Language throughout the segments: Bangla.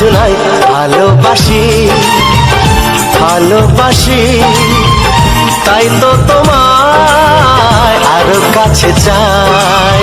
কিছু নাই ভালোবাসি ভালোবাসি তাই তো তোমার আরও কাছে চাই।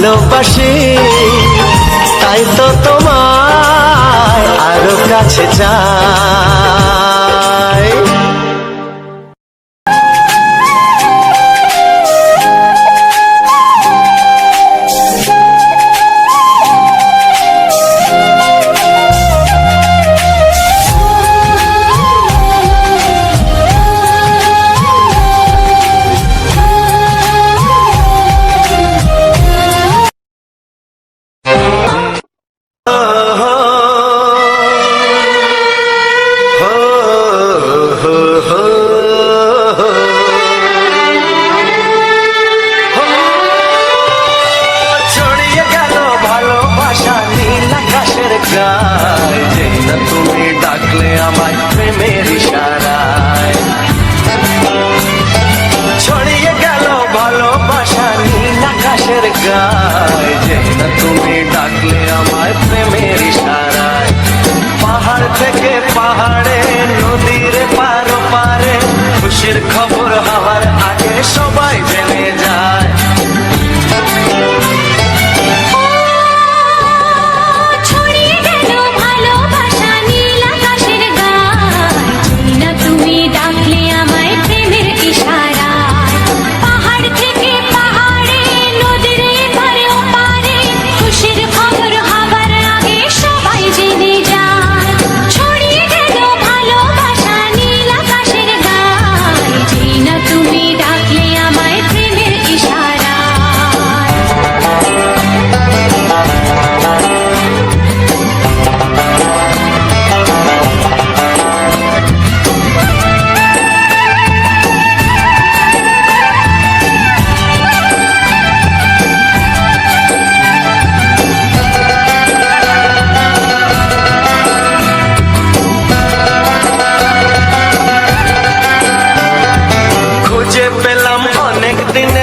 ভালোবাসি তাই তো তোমায় আরও কাছে চাই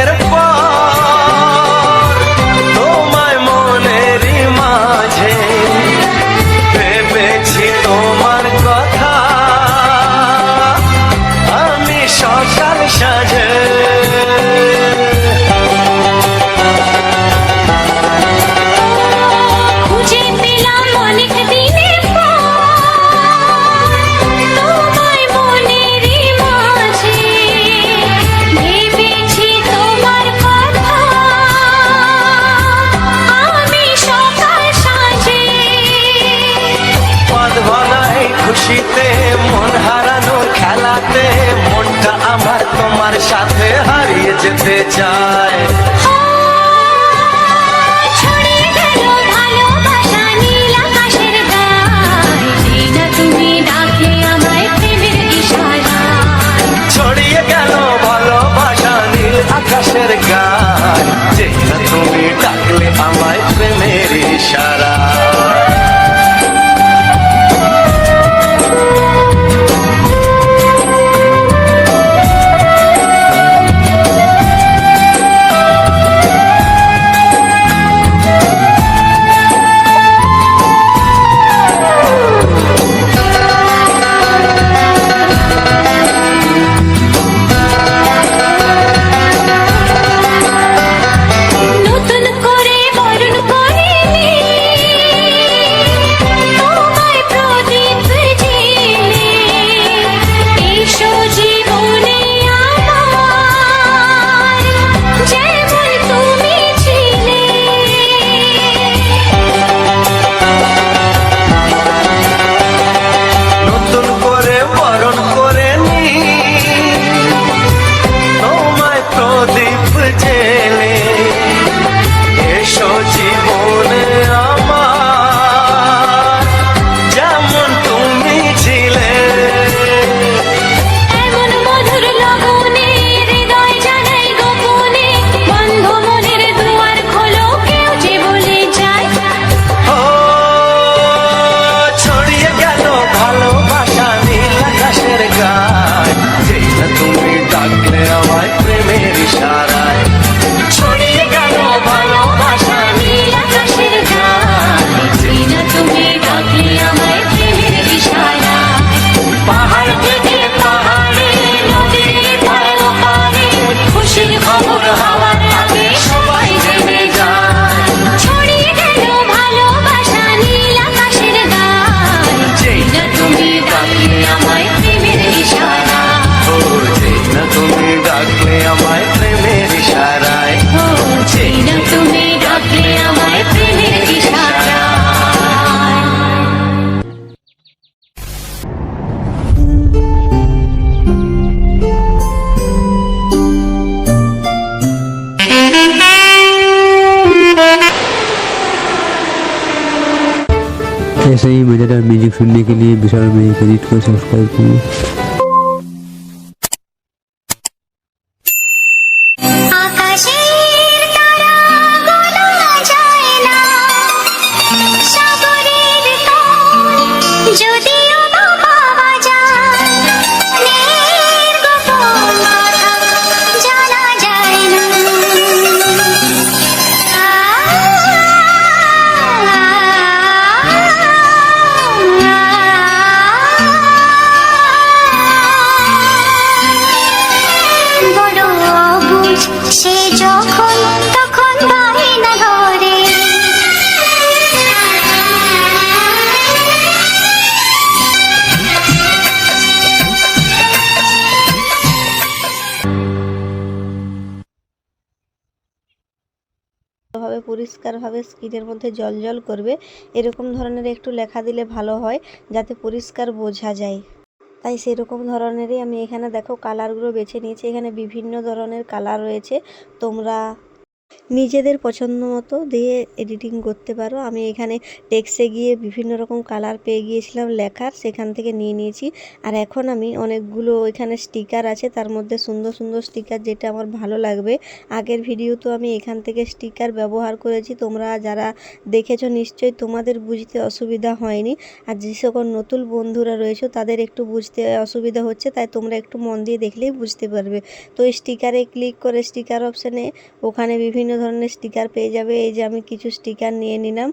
சிறப்பா নিজেকে নিয়ে বিশাল মেয়েকে রিট করে সাবস্ক্রাইব করুন পরিষ্কারভাবে স্ক্রিনের মধ্যে জল করবে, এরকম ধরনের একটু লেখা দিলে ভালো হয়, যাতে পরিষ্কার বোঝা যায়। তাই সেরকম ধরনেরই আমি এখানে দেখো কালারগুলো বেছে নিয়েছি। এখানে বিভিন্ন ধরনের কালার রয়েছে। তোমরা নিজেদের পছন্দ মতো দিয়ে এডিটিং করতে পারো। আমি এখানে টেক্সে গিয়ে বিভিন্ন রকম কালার পেয়ে গিয়েছিলাম লেখার, সেখান থেকে নিয়ে নিয়েছি। আর এখন আমি অনেকগুলো এখানে স্টিকার আছে, তার মধ্যে সুন্দর সুন্দর স্টিকার যেটা আমার ভালো লাগবে। আগের ভিডিও তো আমি এখান থেকে স্টিকার ব্যবহার করেছি, তোমরা যারা দেখেছ নিশ্চয়ই তোমাদের বুঝতে অসুবিধা হয়নি। আর যে সকল নতুন বন্ধুরা রয়েছে, তাদের একটু বুঝতে অসুবিধা হচ্ছে, তাই তোমরা একটু মন দিয়ে দেখলেই বুঝতে পারবে। তো স্টিকারে ক্লিক করে স্টিকার অপশানে ওখানে বিভিন্ন ধরনের স্টিকার পেয়ে যাবে। এই যে আমি কিছু স্টিকার নিয়ে নিলাম।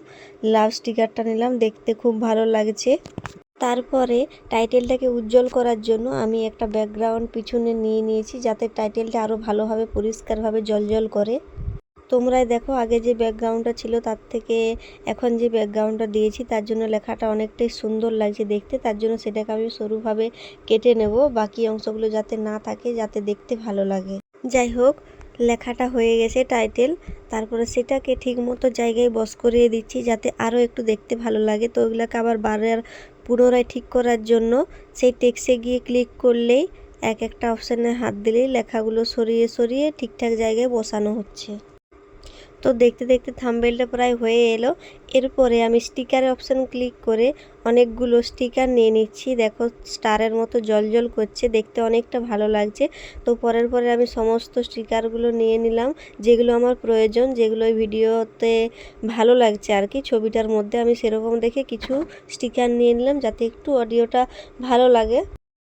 লাভ স্টিকারটা নিলাম। দেখতে খুব ভালো লাগছে। তারপরে টাইটেলটাকে উজ্জ্বল করার জন্য আমি একটা ব্যাকগ্রাউন্ড পিছনে নিয়ে নিয়েছি যাতে টাইটেলটা আরও ভালোভাবে, পরিষ্কারভাবে জলজল করে। তোমরাই দেখো, আগে যে ব্যাকগ্রাউন্ডটা ছিল তার থেকে এখন যে ব্যাকগ্রাউন্ডটা দিয়েছি তার জন্য লেখাটা অনেকটাই সুন্দর লাগছে দেখতে। তার জন্য সেটাকে আমি সরুভাবে কেটে নেব। বাকি অংশগুলো যাতে না থাকে, যাতে দেখতে ভালো লাগে। যাই হোক লেখাটা হয়ে গেছে টাইটেল। তারপরে সেটাকে ঠিক মতো জায়গায় বস করিয়ে দিচ্ছি যাতে আরও একটু দেখতে ভালো লাগে। তো ওগুলোকে আবার বারের পুনরায় ঠিক করার জন্য সেই টেক্সে গিয়ে ক্লিক করলেই এক একটা অপশানে হাত দিলেই লেখাগুলো সরিয়ে সরিয়ে ঠিকঠাক জায়গায় বসানো হচ্ছে। তো দেখতে দেখতে থাম্বেলটা প্রায় হয়ে এলো। এরপরে আমি স্টিকারের অপশান ক্লিক করে অনেকগুলো স্টিকার নিয়ে নিচ্ছি। দেখো, স্টারের মতো জল জল করছে, দেখতে অনেকটা ভালো লাগছে। তো পরের পরে আমি সমস্ত স্টিকারগুলো নিয়ে নিলাম, যেগুলো আমার প্রয়োজন, যেগুলো ভিডিওতে ভালো লাগছে আর কি। ছবিটার মধ্যে আমি সেরকম দেখে কিছু স্টিকার নিয়ে নিলাম, যাতে একটু অডিওটা ভালো লাগে।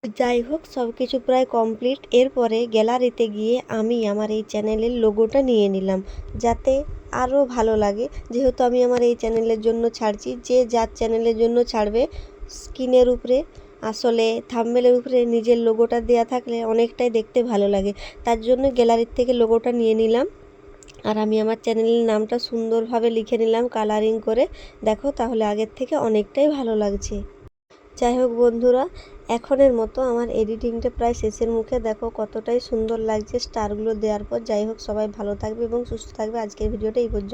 যাই হোক সব কিছু প্রায় কমপ্লিট। এরপরে গ্যালারিতে গিয়ে আমি আমার এই চ্যানেলের লোগোটা নিয়ে নিলাম, যাতে আরও ভালো লাগে। যেহেতু আমি আমার এই চ্যানেলের জন্য ছাড়ছি, যে যার চ্যানেলের জন্য ছাড়বে, স্ক্রিনের উপরে, আসলে থাম্বেলের উপরে নিজের লোগোটা দেওয়া থাকলে অনেকটাই দেখতে ভালো লাগে। তার জন্য গ্যালারির থেকে লোগোটা নিয়ে নিলাম। আর আমি আমার চ্যানেলের নামটা সুন্দরভাবে লিখে নিলাম, কালারিং করে। দেখো, তাহলে আগের থেকে অনেকটাই ভালো লাগছে। যাই হোক বন্ধুরা, এখনের মতো আমার এডিটিংটা প্রায় শেষের মুখে। দেখো কতটাই সুন্দর লাগছে স্টারগুলো দেওয়ার পর। যাই হোক, সবাই ভালো থাকবে এবং সুস্থ থাকবে। আজকের ভিডিওটা এই পর্যন্ত।